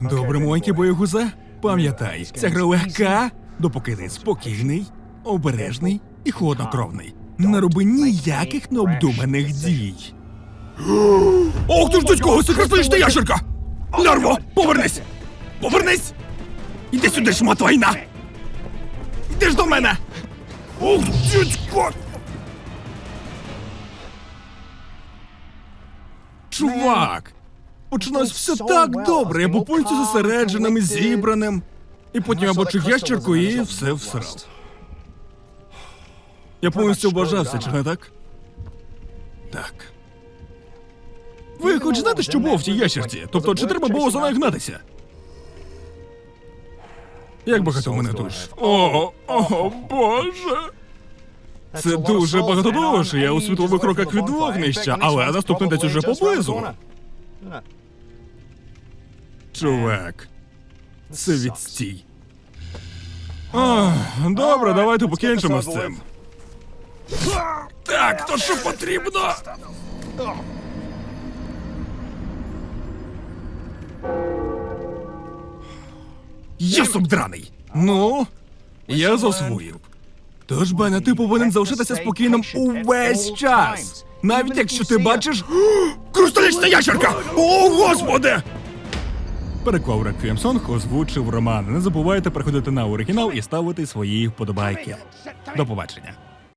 Добре, моєнький боєгузе, пам'ятай, ця гра легка, допоки ти спокійний, обережний і холоднокровний. Не роби ніяких необдуманих дій. Ох ти ж дядько, госикрасуєш ти ящерка! Лярво, повернись! Повернись! Іди сюди, шмат війна! Іди ж до мене! Ох, дядько! Чувак! Починалось все так добре, я був повністю зосередженим і зібраним. І потім я бачу ящерку і все всрав. Я повністю облажався, чи не так? Так. Ви хоч знаєте, що було в тій ящерці? Тобто, чи треба було за нею гнатися? Як багато в мене душ. О, о, Боже! Це дуже багато душ. Я у світлових роках від вогнища, але наступний десь уже поблизу. Чувак, це відстій. Ах, добре, давайте покінчимо з цим. Так, то що потрібно? Єсоп драний! Ну, я засвоїв. Тож, Бене, ти повинен залишитися спокійним увесь час. Навіть якщо ти бачиш. Кристалічна ящерка! О, господи! Переклав Реквієм Сонг, озвучив Роман. Не забувайте приходити на оригінал і ставити свої вподобайки. До побачення.